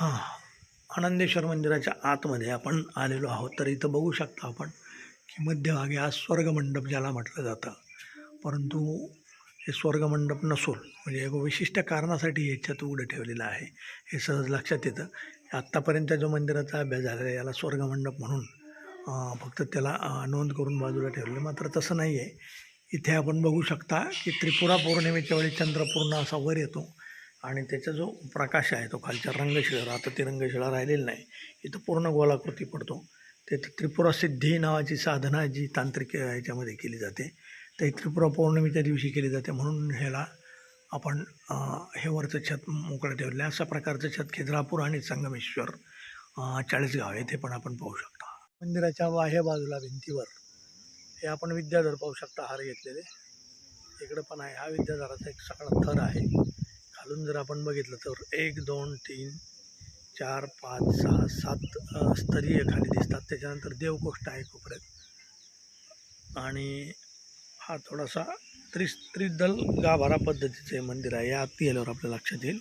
हां आनंदेश्वर मंदिराच्या आतमध्ये आपण आलेलो आहोत. तर इथं बघू शकता आपण की मध्यभागी हा स्वर्गमंडप ज्याला म्हटलं जातं. परंतु हे स्वर्गमंडप नसून म्हणजे एक विशिष्ट कारणासाठी हे छत उघडं ठेवलेलं आहे. हे सहज लक्षात येतं. आत्तापर्यंत जो मंदिराचा अभ्यास झालेला आहे याला स्वर्गमंडप म्हणून फक्त त्याला नोंद करून बाजूला ठेवलेलं मात्र तसं नाही आहे इथे आपण बघू शकता की त्रिपुरा पौर्णिमेच्या वेळी चंद्रपूर्ण असा वर येतो. आणि त्याचा जो प्रकाश आहे तो खालच्या रंगशिळा आता ती रंगशिळा राहिलेली नाही. इथं पूर्ण गोलाकृती पडतो. ते त्रिपुरा सिद्धी नावाची साधना जी तांत्रिक ह्याच्यामध्ये केली जाते तर त्रिपुरा पौर्णिमेच्या दिवशी केली जाते. म्हणून ह्याला आपण हे वरचं छत मोकळं ठेवलं आहे. अशा प्रकारचं छत खिद्रापूर आणि संगमेश्वर चाळीसगाव येथे पण आपण पाहू शकता. मंदिराच्या बाह्य बाजूला भिंतीवर हे आपण विद्याधर पाहू शकता. हार घेतलेले. इकडं पण आहे. हा विद्याधराचा एक सगळा थर आहे. खालून जर आपण बघितलं तर एक दोन तीन चार पाच सहा सात स्तरीय खाली दिसतात. त्याच्यानंतर देवकोष्ट आहे कोपऱ्यात. आणि हा थोडासा त्रिस त्रिदल गाभारा पद्धतीचं हे मंदिर आहे. या आत गेल्यावर आपल्या लक्षात येईल.